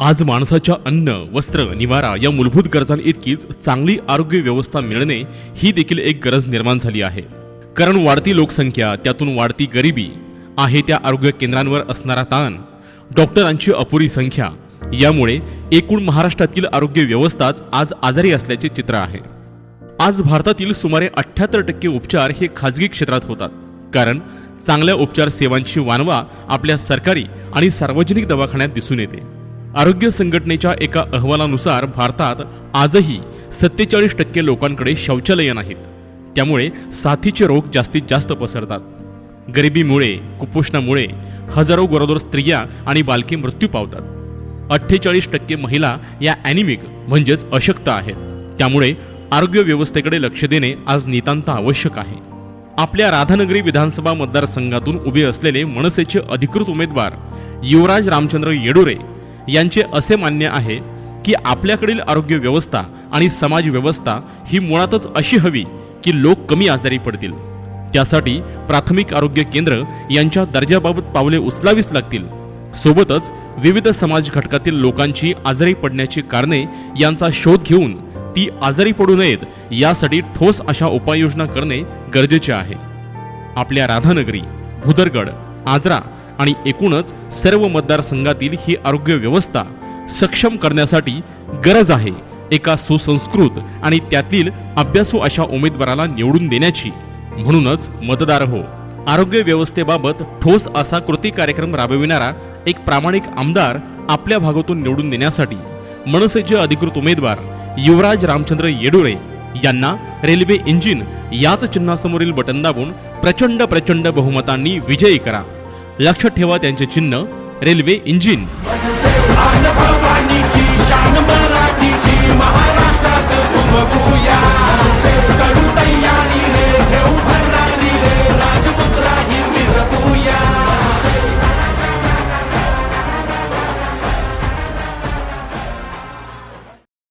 आज माणसाच्या अन्न वस्त्र निवारा या मूलभूत गरजांइतकीच चांगली आरोग्य व्यवस्था मिळणे ही देखील एक गरज निर्माण झाली आहे. कारण वाढती लोकसंख्या त्यातून वाढती गरिबी आहे त्या आरोग्य केंद्रांवर असणारा ताण डॉक्टरांची अपुरी संख्या यामुळे एकूण महाराष्ट्रातील आरोग्य व्यवस्थाच आज आजारी असल्याचे चित्र आहे. आज भारतातील सुमारे अठ्याहत्तर टक्के उपचार हे खाजगी क्षेत्रात होतात. कारण चांगल्या उपचार सेवांची वानवा आपल्या सरकारी आणि सार्वजनिक दवाखान्यात दिसून येते. आरोग्य संघटनेच्या एका अहवालानुसार भारतात आजही सत्तेचाळीस टक्के लोकांकडे शौचालय नाहीत. त्यामुळे साथीचे रोग जास्तीत जास्त पसरतात. गरिबीमुळे कुपोषणामुळे हजारो गरोदर स्त्रिया आणि बालके मृत्यू पावतात. अठ्ठेचाळीस टक्के महिला या ॲनिमिक म्हणजेच अशक्त आहेत. त्यामुळे आरोग्य व्यवस्थेकडे लक्ष देणे आज नितांत आवश्यक आहे. आपल्या राधानगरी विधानसभा मतदारसंघातून उभे असलेले मनसेचे अधिकृत उमेदवार युवराज रामचंद्र येडुरे यांचे असे मान्य आहे की आपल्याकडील आरोग्य व्यवस्था आणि समाज व्यवस्था ही मुळातच अशी हवी की लोक कमी आजारी पडतील. त्यासाठी प्राथमिक आरोग्य केंद्र यांच्या दर्जाबाबत पावले उचलावीच लागतील. सोबतच विविध समाज घटकातील लोकांची आजारी पडण्याची कारणे यांचा शोध घेऊन ती आजारी पडू नयेत यासाठी ठोस अशा उपाययोजना करणे गरजेचे आहे. आपल्या राधानगरी भुदरगड आजरा आणि एकूणच सर्व मतदारसंघातील ही आरोग्य व्यवस्था सक्षम करण्यासाठी गरज आहे. एका सुसंस्कृत आणि त्यातील अभ्यासू अशा उमेदवाराला निवडून देण्याची. म्हणूनच मतदार हो आरोग्य व्यवस्थेबाबत ठोस असा कृती कार्यक्रम राबविणारा एक प्रामाणिक आमदार आपल्या भागातून निवडून देण्यासाठी मनसेचे अधिकृत उमेदवार युवराज रामचंद्र येडुरे यांना रेल्वे इंजिन याच चिन्हासमोरील बटन दाबून प्रचंड प्रचंड बहुमतांनी विजयी करा. लक्षात ठेवा त्यांचे चिन्ह. Railway engine. महाराष्ट्रात